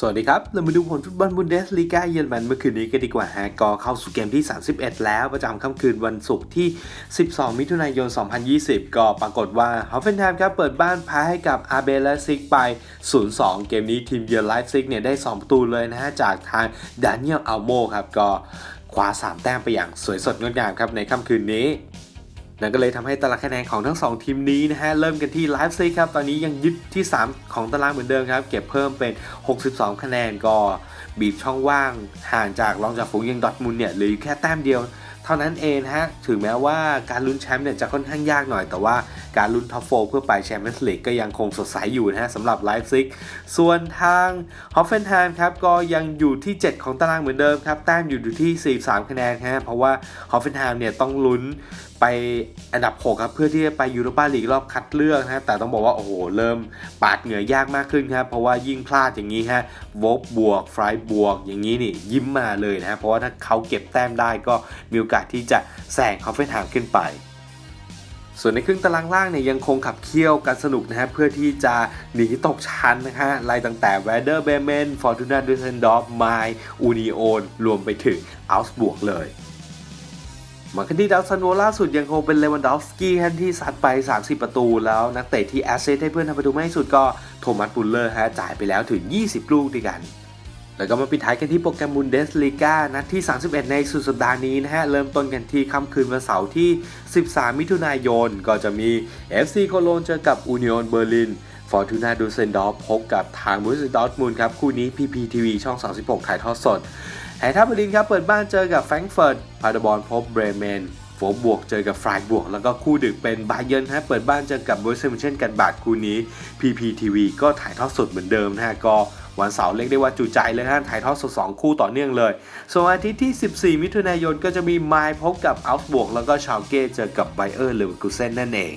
สวัสดีครับ เรามาดูผลฟุตบอลบุนเดสลีกาเยอรมันเมื่อคืนนี้กันดีกว่าฮะก็เข้าสู่เกมที่ 31 แล้วประจำค่ำคืนวันศุกร์ที่ 12 มิถุนายน 2020 ก็ปรากฏว่าฮอฟเฟนไฮม์ครับเปิดบ้านแพ้ให้กับอาเบลซิกไป 0-2 เกมนี้ทีมเยือนไลฟ์ซิกเนี่ยได้ 2 ประตูเลยนะฮะ จากทางดานิเอลอัลโมครับ ก็คว้า 3 แต้มไปอย่างสวยสดงดงามครับในค่ำคืนนี้ นั่นก็เลยทำให้ตารางคะแนนของทั้ง 2 ทีมนี้นะฮะเริ่มกันที่ไลฟ์ซีครับตอนนี้ยังยึดที่ 3 ของตารางเหมือนเดิมครับ เก็บเพิ่มเป็น 62 คะแนนก็บีบช่องว่าง ห่างจากรองจากฝูงอยังดอทมุนเนี่ยเหลืออยู่แค่แต้มเดียว เท่านั้นเองฮะถึงแม้ว่าการลุ้นแชมป์เนี่ยจะค่อนข้างยากหน่อยแต่ว่า การลุ้นท็อปโฟเพื่อไปแชมเปี้ยนส์ลีกก็ยังคงสดใสอยู่นะฮะสำหรับไลฟ์ซิกส่วนทางฮอฟเฟนไฮม์ครับก็ยังอยู่ที่ 7 ของตารางเหมือนเดิมครับ แต้มอยู่อยู่ที่ 43 คะแนนฮะเพราะว่าฮอฟเฟนไฮม์เนี่ยต้องลุ้นไปอันดับ 6 ครับ เพื่อที่จะไปยูโรปาลีกรอบคัดเลือกนะฮะแต่ต้องบอกว่า โอ้โห เริ่มปาดเหงื่อยากมากขึ้นครับ เพราะว่ายิ่งพลาดอย่างนี้ฮะวบบวกฟรายบวก อย่างนี้นี่ยิ้มมาเลยนะฮะเพราะว่าถ้าเขาเก็บแต้มได้ก็มีโอกาสที่จะแซงคอฟเฟนไฮม์ขึ้นไป ส่วนในครึ่งตารางล่างเนี่ยยังคงขับเคี่ยวกันสนุกนะฮะเพื่อที่จะหนีตกชั้นนะฮะไล่ตั้งแต่แวเดอร์เบเมนฟอร์ตูนาดูเซนดอฟไมอูนิโอนรวมไปถึงอัลส์บวกเลยมากันที่ดาวซันโวล่าสุดยังคงเป็นเลวันดอฟสกี้ฮะที่ซัดไป 30 ประตูแล้ว นักเตะที่แอสเซทให้เพื่อนทำประตูไม่สุดก็โทมัสบุลเลอร์ฮะจ่ายไปแล้วถึง 20 ลูกด้วยกัน แล้วก็มาปิดท้ายกันที่โปรแกรมบุนเดสลีกานัดที่ 31 ในสุดสัปดาห์นี้นะฮะ เริ่มต้นกันที่ค่ำคืนวันเสาร์ที่ 13 มิถุนายน ก็จะมี FC โคโลนเจอกับอูนิ o นเบอร์ลิน ฟอร์ตูนาดูเซนดอฟพบกับทางบูสดอร์ทมูลครับ คู่นี้ PPTV ช่อง 36 ถ่ายทอดสดแฮท่าเบอร์ลินครับ เปิดบ้านเจอกับแฟรงก์เฟิร์ตพาเดบอลพบเบรเมนโฟบวกเจอกับฟรายบวก แล้วก็คู่ดึกเป็นบาเยิร์นฮะเปิดบ้านเจอกับบูสเซมเช่นกันบาทคู่นี้ PPTV ก็ถ่ายทอดสดเหมือนเดิมนะฮะก็ วันเสาร์เรียกได้ว่าจุใจเลยฮะถ่ายทอดสด2คู่ต่อเนื่องเลยส่วนวันอาทิตย์ที่ 14 มิถุนายนก็จะมีไมล์พบกับอัลส์บวกแล้วก็ชาวเก้เจอกับไบเออร์เลเวอร์กูเซนนั่นเอง